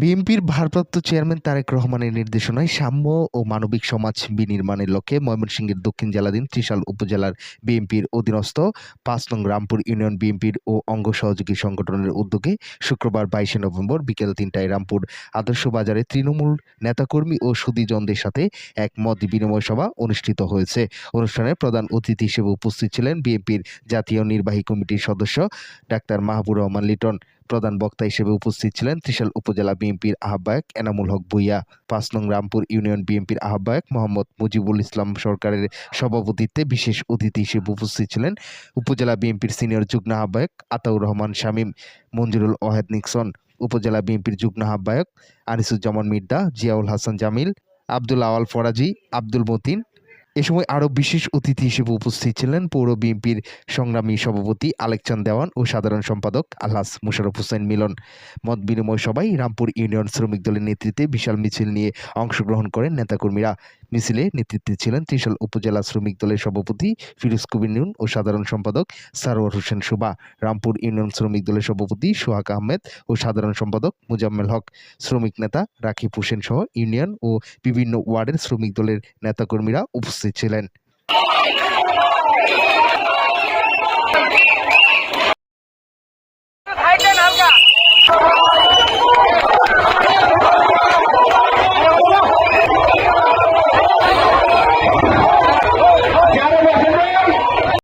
বিএনপির ভারপ্রাপ্ত চেয়ারম্যান তারেক রহমানের নির্দেশনায় সাম্য ও মানবিক সমাজ বিনির্মাণের লক্ষ্যে ময়মনসিংহের দক্ষিণ জেলাধীন ত্রিশাল উপজেলার বিএনপির অধীনস্থ পাঁচ নং রামপুর ইউনিয়ন বিএনপির ও অঙ্গ সহযোগী সংগঠনের উদ্যোগে শুক্রবার বাইশে নভেম্বর বিকেল তিনটায় রামপুর আদর্শ বাজারে তৃণমূল নেতাকর্মী ও সুদীজনদের সাথে এক মত বিনিময় সভা অনুষ্ঠিত হয়েছে। অনুষ্ঠানে প্রধান অতিথি হিসেবে উপস্থিত ছিলেন বিএনপির জাতীয় নির্বাহী কমিটির সদস্য ডাক্তার মাহবুর রহমান লিটন। প্রধান বক্তা হিসেবে উপস্থিত ছিলেন ত্রিশাল উপজেলা বিএনপির আহ্বায়ক এনামুল হক ভুইয়া, পাঁচ নং রামপুর ইউনিয়ন বিএনপির আহ্বায়ক মোহাম্মদ মুজিবুল ইসলাম সরকারের সভাপতিত্বে বিশেষ অতিথি হিসেবে উপস্থিত ছিলেন উপজেলা বিএনপির সিনিয়র যুগ্ম আহ্বায়ক আতাউর রহমান শামীম, মঞ্জুরুল ওয়াহেদ নিক্সন, উপজেলা বিএনপির যুগ্ম আহ্বায়ক আনিসুজ্জামান মির্দা, জিয়াউল হাসান জামিল, আব্দুল আওয়াল ফরাজি, আব্দুল মতিন এ সময় আরও বিশেষ অতিথি হিসেবে উপস্থিত ছিলেন পৌর বিএনপির সংগ্রামী সভাপতি আলেকচান দেওয়ান ও সাধারণ সম্পাদক আলহাস মুশারফ হোসেন মিলন। মত বিনিময় সভায় রামপুর ইউনিয়ন শ্রমিক দলের নেতৃত্বে বিশাল মিছিল নিয়ে অংশগ্রহণ করেন নেতাকর্মীরা। মিছিলে নেতৃত্বে ছিলেন ত্রিশাল উপজেলা শ্রমিক দলের সভাপতি ফিরোজ কবির নুন ও সাধারণ সম্পাদক সারোয়ার হোসেন শোভা, রামপুর ইউনিয়ন শ্রমিক দলের সভাপতি সোহাগ আহমেদ ও সাধারণ সম্পাদক মুজাম্মেল হক, শ্রমিক নেতা রাকিব হোসেন সহ ইউনিয়ন ও বিভিন্ন ওয়ার্ডের শ্রমিক দলের নেতাকর্মীরা উপস্থিত ছিলেন।